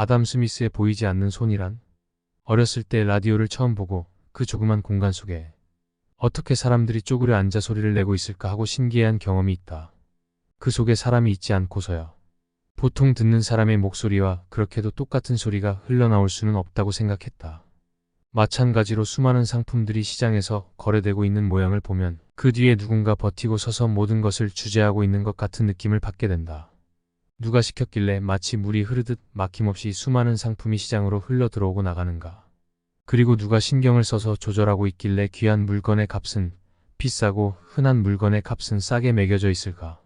아담 스미스의 보이지 않는 손이란? 어렸을 때 라디오를 처음 보고 그 조그만 공간 속에 어떻게 사람들이 쪼그려 앉아 소리를 내고 있을까 하고 신기해한 경험이 있다. 그 속에 사람이 있지 않고서야. 보통 듣는 사람의 목소리와 그렇게도 똑같은 소리가 흘러나올 수는 없다고 생각했다. 마찬가지로 수많은 상품들이 시장에서 거래되고 있는 모양을 보면 그 뒤에 누군가 버티고 서서 모든 것을 주재하고 있는 것 같은 느낌을 받게 된다. 누가 시켰길래 마치 물이 흐르듯 막힘없이 수많은 상품이 시장으로 흘러 들어오고 나가는가. 그리고 누가 신경을 써서 조절하고 있길래 귀한 물건의 값은 비싸고 흔한 물건의 값은 싸게 매겨져 있을까.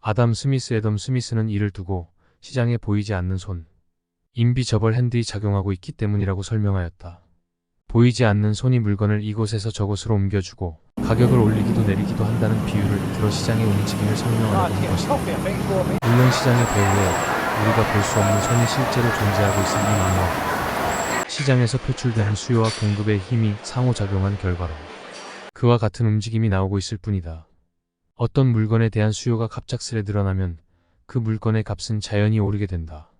아담 스미스 애덤 스미스는 이를 두고 시장에 보이지 않는 손, 인비저벌 핸들이 작용하고 있기 때문이라고 설명하였다. 보이지 않는 손이 물건을 이곳에서 저곳으로 옮겨주고 가격을 올리기도 내리기도 한다는 비유를 들어 시장의 움직임을 설명하려고 한 것이다. 물론 시장의 배후에 우리가 볼 수 없는 손이 실제로 존재하고 있을 이 만화. 시장에서 표출되는 수요와 공급의 힘이 상호작용한 결과로 그와 같은 움직임이 나오고 있을 뿐이다. 어떤 물건에 대한 수요가 갑작스레 늘어나면 그 물건의 값은 자연히 오르게 된다.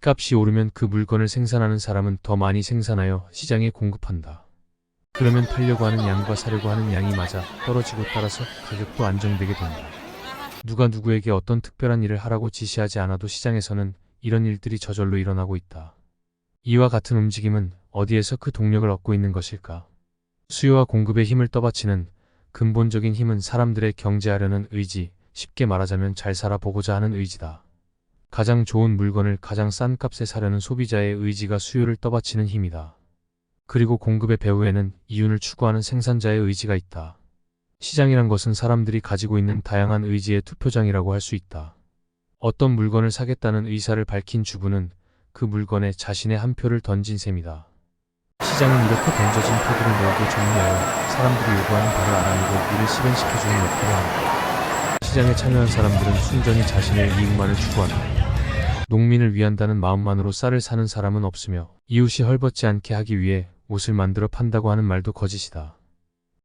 값이 오르면 그 물건을 생산하는 사람은 더 많이 생산하여 시장에 공급한다. 그러면 팔려고 하는 양과 사려고 하는 양이 맞아 떨어지고 따라서 가격도 안정되게 된다. 누가 누구에게 어떤 특별한 일을 하라고 지시하지 않아도 시장에서는 이런 일들이 저절로 일어나고 있다. 이와 같은 움직임은 어디에서 그 동력을 얻고 있는 것일까? 수요와 공급의 힘을 떠받치는 근본적인 힘은 사람들의 경제하려는 의지, 쉽게 말하자면 잘 살아보고자 하는 의지다. 가장 좋은 물건을 가장 싼 값에 사려는 소비자의 의지가 수요를 떠받치는 힘이다. 그리고 공급의 배후에는 이윤을 추구하는 생산자의 의지가 있다. 시장이란 것은 사람들이 가지고 있는 다양한 의지의 투표장이라고 할 수 있다. 어떤 물건을 사겠다는 의사를 밝힌 주부는 그 물건에 자신의 한 표를 던진 셈이다. 시장은 이렇게 던져진 표들을 모두 정리하여 사람들이 요구하는 바를 알아내고 이를 실현시켜주는 역할을 한다. 시장에 참여한 사람들은 순전히 자신의 이익만을 추구한다. 농민을 위한다는 마음만으로 쌀을 사는 사람은 없으며 이웃이 헐벗지 않게 하기 위해 옷을 만들어 판다고 하는 말도 거짓이다.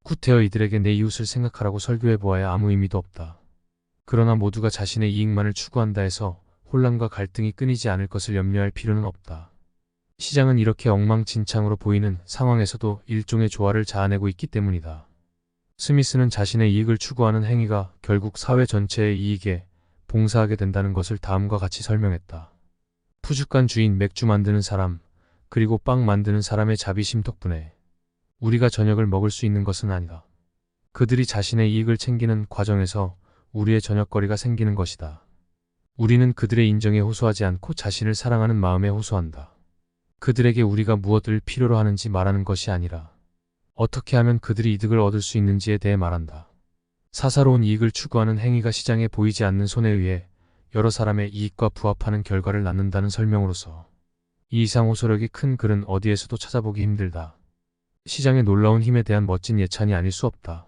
구태여 이들에게 내 이웃을 생각하라고 설교해 보아야 아무 의미도 없다. 그러나 모두가 자신의 이익만을 추구한다 해서 혼란과 갈등이 끊이지 않을 것을 염려할 필요는 없다. 시장은 이렇게 엉망진창으로 보이는 상황에서도 일종의 조화를 자아내고 있기 때문이다. 스미스는 자신의 이익을 추구하는 행위가 결국 사회 전체의 이익에 봉사하게 된다는 것을 다음과 같이 설명했다. 푸주간 주인 맥주 만드는 사람, 그리고 빵 만드는 사람의 자비심 덕분에 우리가 저녁을 먹을 수 있는 것은 아니다. 그들이 자신의 이익을 챙기는 과정에서 우리의 저녁거리가 생기는 것이다. 우리는 그들의 인정에 호소하지 않고 자신을 사랑하는 마음에 호소한다. 그들에게 우리가 무엇을 필요로 하는지 말하는 것이 아니라 어떻게 하면 그들이 이득을 얻을 수 있는지에 대해 말한다. 사사로운 이익을 추구하는 행위가 시장에 보이지 않는 손에 의해 여러 사람의 이익과 부합하는 결과를 낳는다는 설명으로서 이 이상 호소력이 큰 글은 어디에서도 찾아보기 힘들다. 시장의 놀라운 힘에 대한 멋진 예찬이 아닐 수 없다.